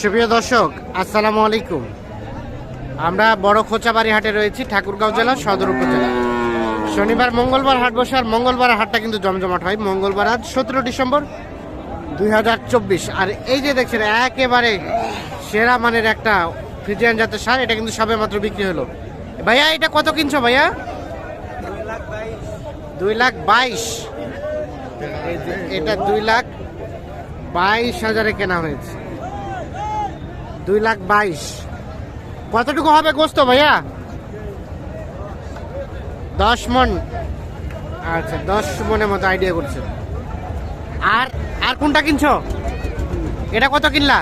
সুপ্রিয় দর্শক, আসসালামু আলাইকুম। আমরা বড় খোঁচাবাড়ি হাটে রয়েছি, ঠাকুরগাঁও জেলা, সদর উপজেলা। শনিবার মঙ্গলবার হাট বসে, আর মঙ্গলবার হাটটা কিন্তু জমজমাট হয়। মঙ্গলবার আজ সতেরো ডিসেম্বর দুই হাজার চব্বিশ। আর এই যে দেখছেন, একেবারে সেরা মানের একটা ফ্রিজিয়ান জাতের সার, এটা কিন্তু সবে মাত্র বিক্রি হলো। ভাইয়া, এটা কত কিনছো ভাইয়া? দুই লাখ বাইশ। এটা দুই লাখ বাইশ হাজারে কেনা হয়েছে। দুই লাখ বাইশ। কতটুকু হবে গোস্ত ভাইয়া? দশ মন। আচ্ছা দশ মনের মতো আইডিয়া করছে। আর আর কোনটা কিনছো? এটা কত কিনলা?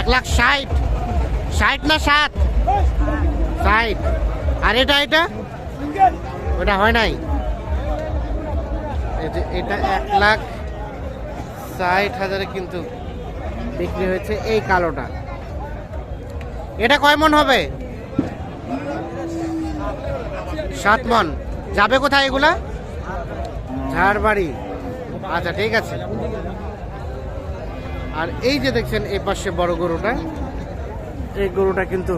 এক লাখ ষাট। ষাট না সাত? ষাট। আর এটা এটা? ওটা হয় নাই। এটা এক লাখ ষাট হাজারে কিন্তু বিক্রি হয়েছে এই কালোটা। এটা কয় মন হবে? সাত মন। যাবে কোথায় এগুলা? ঝাড়বাড়ি। আচ্ছা ঠিক আছে। আর এই যে দেখছেন, এই পাশে বড় গরুটা। এই গরুটা কিন্তু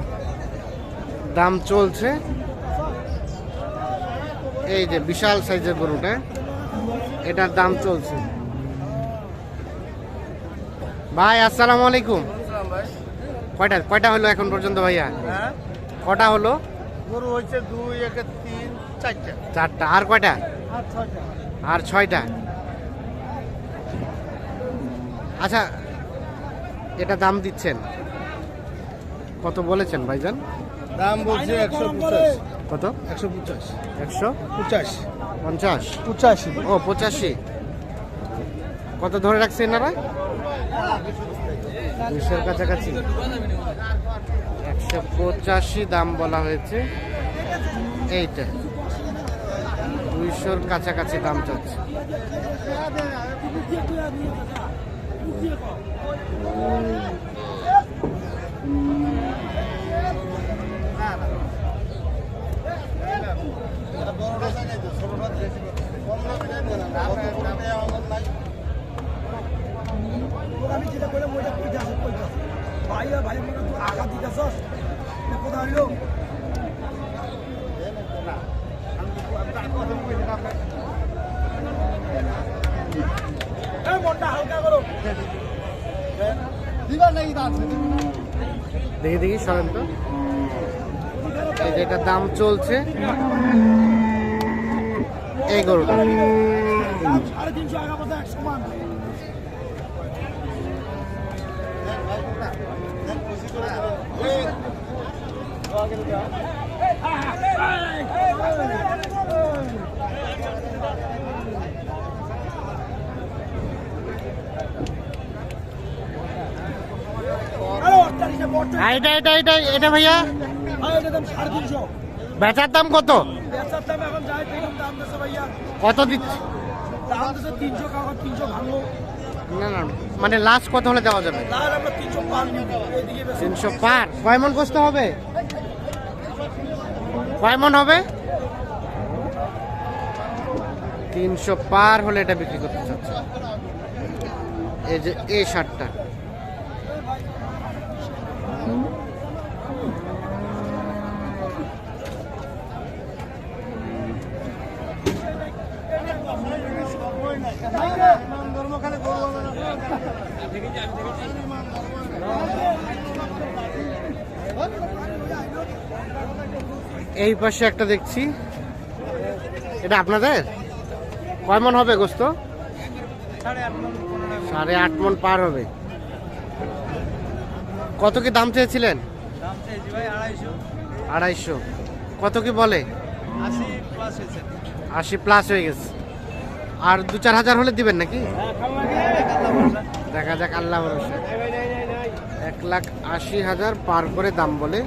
দাম চলছে। এই যে বিশাল সাইজের গরুটা, এটার দাম চলছে। ভাই আসসালামু আলাইকুম। কয়টা কয়টা হলো এখন পর্যন্ত ভাইয়া? হ্যাঁ? কটা হলো? গরু হচ্ছে দুই একে তিন চারটা। চারটা। আর কয়টা? আর ছয়টা। আচ্ছা এটা দাম দিচ্ছেন। কত বলেছেন ভাইজান? দাম বলছে একশো পঁচাশ। কত? একশো পঞ্চাশ একশো পঁচাশ। পঞ্চাশ? পঁচাশি। ও পঁচাশি। কত ধরে রাখছে এনারা? দুইশোর কাছাকাছি। একশো পঁচাশি দাম বলা হয়েছে। এইটা। দুইশোর কাছাকাছি দাম চাচ্ছে দেখি দেখি সরেন তো। এই যে এটার দাম চলছে এই গরুটা সাড়ে তিনশো সমান আরে অট্টালিকা বট্টা আর এটা এটা এটা এটা ভাইয়া? বেচার দাম কত? কত দিচ্ছে? না না মানে লাস্ট কত হলে দেওয়া যাবে? তিনশো পার নিব এদিকে বেশি তিনশো পার। কয় মন কষ্ট হবে? কয় মন হবে? তিনশো পার হলে এটা বিক্রি করতে চাচ্ছে। এই যে এই শার্টটা। এই পাশে একটা দেখছি। এটা আপনাদের? কয় মন হবে গোস্ত? সাড়ে আট মন পার হবে। কত কি দাম চেয়েছিলেন? আড়াইশো। কত কি বলে? আশি প্লাস হয়ে গেছে। আর দু চার হাজার হলে দিবেন নাকি? দেখা যাক, আল্লাহ এক লাখ আশি হাজার পার করে দাম বলে।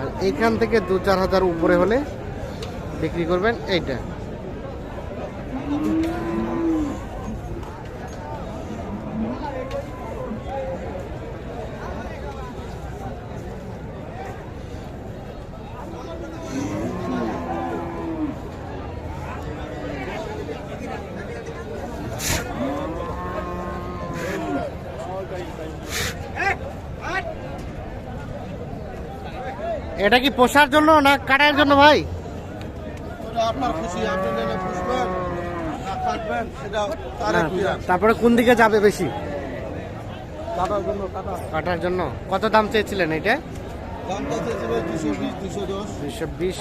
আর এখান থেকে দু চার হাজার উপরে হলে বিক্রি করবেন এইটা। এটা কি পোষার জন্য না কাটার জন্য ভাই। তারপরে কোন দিকে যাবে বেশি? কাটার জন্য কত দাম চেয়েছিলেন এটা দুশো বিশ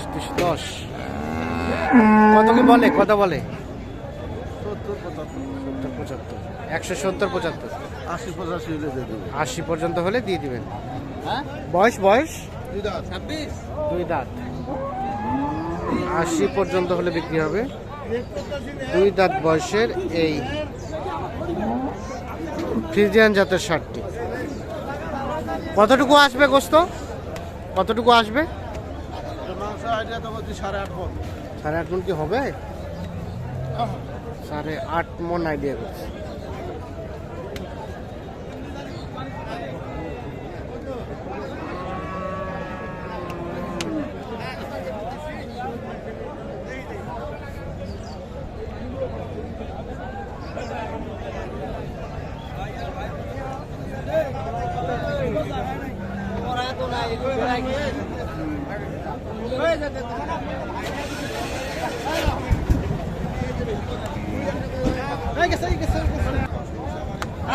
কত কি বলে? কত বলে? সত্তর পঁচাত্তর। একশো সত্তর পঁচাত্তর। আশি পঁচাশি আশি পর্যন্ত হলে দিয়ে দিবেন। হ্যাঁ? বয়স বয়স? দুই দাঁত। আশি পর্যন্ত হলে বিক্রি হবে। দুই দাঁত বয়সের এই ফ্রিজিয়ান জাতের শার্টটি। কতটুকু আসবে গোস্ত? কতটুকু আসবে? সাড়ে আট মন। সাড়ে আট মন কি হবে? সাড়ে আট মন আইডিয়া করছি।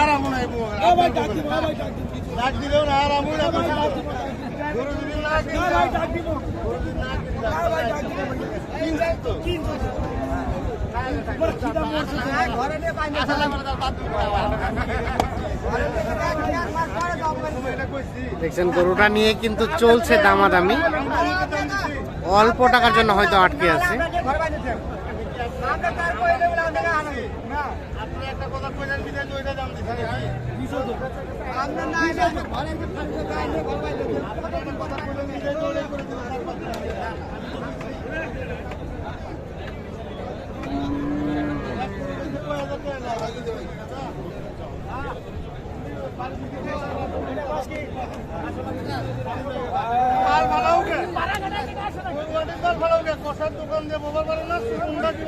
আরাম নাই ডাক দিলেও না আরাম ডাক দিব দেখছেন গরুটা নিয়ে কিন্তু চলছে দামাদামি। অল্প টাকার জন্য হয়তো আটকে আছে। কষার দোকান দিয়ে বলতে পারে না সুন্দর কি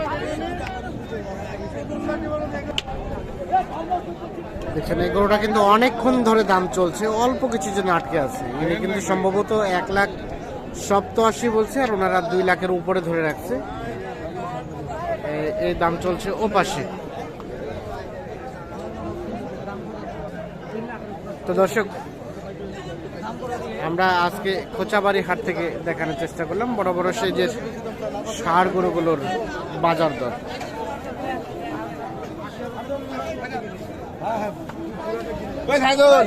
দেখছেন, এই গরুটা কিন্তু অনেকক্ষণ ধরে দাম চলছে, অল্প কিছু জন্য আটকে আছে। ইনি কিন্তু সম্ভবত এক লাখ সপ্তআশি বলছে, আর ওনারা দুই লাখের উপরে ধরে রাখছে। এই দাম চলছে ও পাশে তো দর্শক আমরা আজকে খোঁচাবাড়ি হাট থেকে দেখানোর চেষ্টা করলাম বড় বড় সেই যে সার গরুগুলোর বাজার দর হ্যাঁ থাকুন